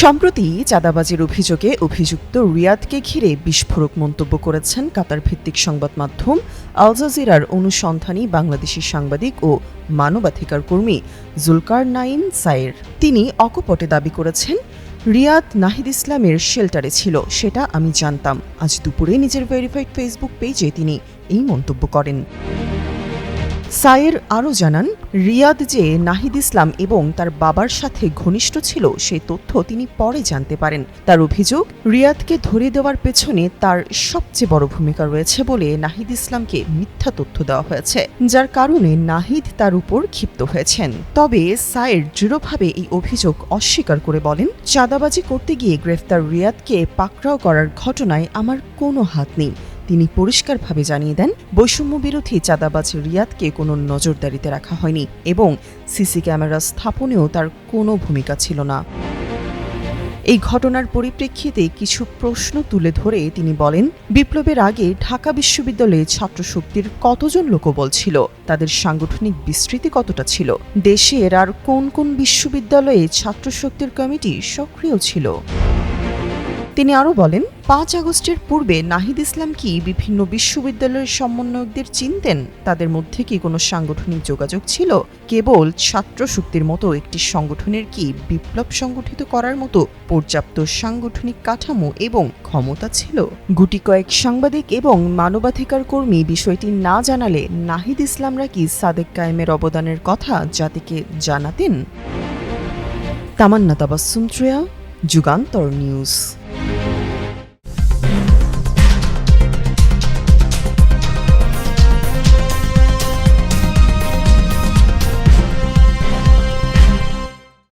সম্প্রতি চাঁদাবাজির অভিযোগে অভিযুক্ত রিয়াদকে ঘিরে বিস্ফোরক মন্তব্য করেছেন কাতার ভিত্তিক সংবাদ মাধ্যম আল জাজিরার অনুসন্ধানী বাংলাদেশি সাংবাদিক ও মানবাধিকার কর্মী জুলকার নাইন সাইর তিনি অকপটে দাবি করেছেন, রিয়াদ নাহিদ ইসলামের শেল্টারে ছিল, সেটা আমি জানতাম। আজ দুপুরে নিজের ভেরিফাইড ফেসবুক পেজে তিনি এই মন্তব্য করেন। সায়ের আরও জানান, রিয়াদ যে নাহিদ ইসলাম এবং তার বাবার সাথে ঘনিষ্ঠ ছিল, সে তথ্য তিনি পরে জানতে পারেন। তার অভিযোগ, রিয়াদকে ধরে দেওয়ার পেছনে তার সবচেয়ে বড় ভূমিকা রয়েছে বলে নাহিদ ইসলামকে মিথ্যা তথ্য দেওয়া হয়েছে, যার কারণে নাহিদ তার উপর ক্ষিপ্ত হয়েছেন। তবে সায়ের দৃঢ়ভাবে এই অভিযোগ অস্বীকার করে বলেন, চাঁদাবাজি করতে গিয়ে গ্রেফতার রিয়াদকে পাকড়াও করার ঘটনায় আমার কোনো হাত নেই। তিনি পরিষ্কারভাবে জানিয়ে দেন বৈষম্য বিরোধী চাঁদাবাজ রিয়াদকে কোনো নজরদারিতে রাখা হয়নি এবং সিসি ক্যামেরা স্থাপনেও তার কোনো ভূমিকা ছিল না। এই ঘটনার পরিপ্রেক্ষিতে কিছু প্রশ্ন তুলে ধরে তিনি বলেন, বিপ্লবের আগে ঢাকা বিশ্ববিদ্যালয়ে ছাত্রশক্তির কতজন লোকবল ছিল? তাদের সাংগঠনিক বিস্তৃতি কতটা ছিল? দেশের আর কোন কোন বিশ্ববিদ্যালয়ে ছাত্রশক্তির কমিটি সক্রিয় ছিল? তিনি আরও বলেন, পাঁচ আগস্টের পূর্বে নাহিদ ইসলাম কি বিভিন্ন বিশ্ববিদ্যালয়ের সমন্বয়কদের চিনতেন? তাদের মধ্যে কি কোনো সাংগঠনিক যোগাযোগ ছিল? কেবল ছাত্র শক্তির মতো একটি সংগঠনের কি বিপ্লব সংগঠিত করার মতো পর্যাপ্ত সাংগঠনিক কাঠামো এবং ক্ষমতা ছিল? গুটি কয়েক সাংবাদিক এবং মানবাধিকার কর্মী বিষয়টি না জানালে নাহিদ ইসলামরা কি সাদেক কায়েমের অবদানের কথা জাতিকে জানাতেন? তামান্না তাবাসুম যুগান্তর নিউজ।